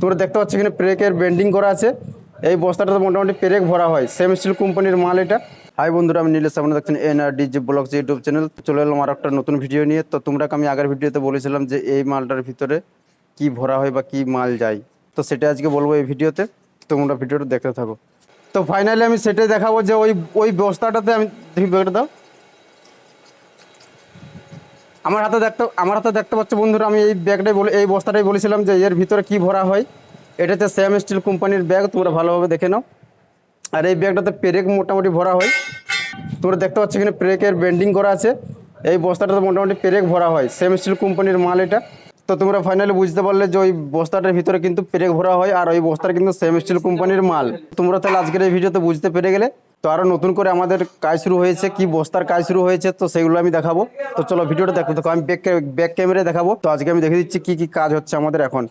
তোমরা দেখতে পাচ্ছ এখানে প্রেকের বেন্ডিং করা আছে। এই বস্তাটাতে মোটামুটি প্রেক ভরা হয়। সেম স্টিল কোম্পানির মাল এটা। হাই বন্ধুরা, আমি নীলেশ। আপনারা দেখছেন N R DG blogs YouTube channel চলে এলাম আর একটা নতুন ভিডিও নিয়ে। তো তোমরা আমি আগের ভিডিওতে বলেছিলাম যে এই মালটার ভিতরে কি ভরা হয় বা কি মাল যায়? তো সেটা আজকে বলব এই ভিডিওতে তোমরা ভিডিওটা দেখতে থাকো। তো ফাইনালি আমি সেটাই দেখাবো যে ওই ওই বস্তাটাতে আমি দাও। আমার হাতে দেখতে, আমার হাতে দেখতে পাচ্ছ বন্ধুরা, আমি এই ব্যাগটাই বলে, এই বস্তাটাই বলেছিলাম যে এর ভিতরে কি ভরা হয়। এটাতে স্যাম স্টিল কোম্পানির ব্যাগ, তোমরা ভালোভাবে দেখে নাও। আর এই ব্যাগটাতে প্রেক মোটামুটি ভরা হয়। তোমরা দেখতে পাচ্ছ এখানে পেরেকের বেন্ডিং করা আছে। এই বস্তাটাতে মোটামুটি পেরেক ভরা হয় সেম স্টিল কোম্পানির মাল এটা। তো তোমরা ফাইনালি বুঝতে পারলে যে ওই বস্তাটার ভিতরে কিন্তু পেরেক ভরা হয় আর ওই বস্তাটা কিন্তু সেম স্টিল কোম্পানির মাল। তোমরা তাহলে আজকের এই ভিডিওতে বুঝতে পেরে গেলে। তো আরও নতুন করে আমাদের কাজ শুরু হয়েছে কি বস্তার কাজ শুরু হয়েছে তো সেগুলো আমি দেখাবো। তো চলো ভিডিওটা দেখো দেখো আমি ব্যাক ব্যাক ক্যামেরায় দেখাবো। তো আজকে আমি দেখে দিচ্ছি কি কি কাজ হচ্ছে আমাদের এখন।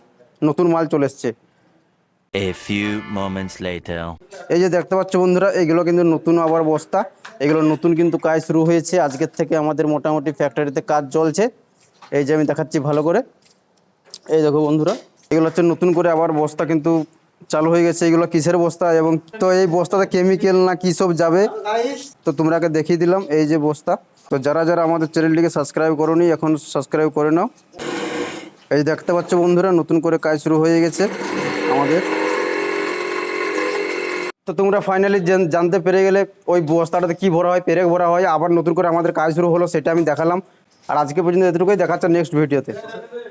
নতুন মাল চলে এসছে। A few moments later. এই যে দেখতে পাচ্ছ বন্ধুরা এগুলো কিন্তু নতুন আবার বস্তা। এগুলো নতুন কিন্তু কাজ শুরু হয়েছে। আজকের থেকে আমাদের মোটামুটি ফ্যাক্টরিতে কাজ চলছে। এই যে আমি দেখাচ্ছি ভালো করে। এই দেখো বন্ধুরা, এগুলো হচ্ছে নতুন করে আবার বস্তা কিন্তু চালু হয়ে গেছে। এগুলো কিসের বস্তা এবং তো এই বস্তাতে কেমিক্যাল না কী সব যাবে? তো তোমরাকে দেখিয়ে দিলাম এই যে বস্তা। তো যারা যারা আমাদের চ্যানেলটিকে সাবস্ক্রাইব করোনি, এখন সাবস্ক্রাইব করে নাও। এই দেখতে পাচ্ছ বন্ধুরা, নতুন করে কাজ শুরু হয়ে গেছে আমাদের। তো তোমরা ফাইনালি জানতে পেরে গেলে ওই বস্তাটাতে কি ভরা হয়, পেরেক ভরা হয়, আবার নতুন করে আমাদের কাজ শুরু হলো সেটা আমি দেখালাম। আর আজকে পর্যন্ত এতটুকুই দেখাচ্ছে নেক্সট ভিডিওতে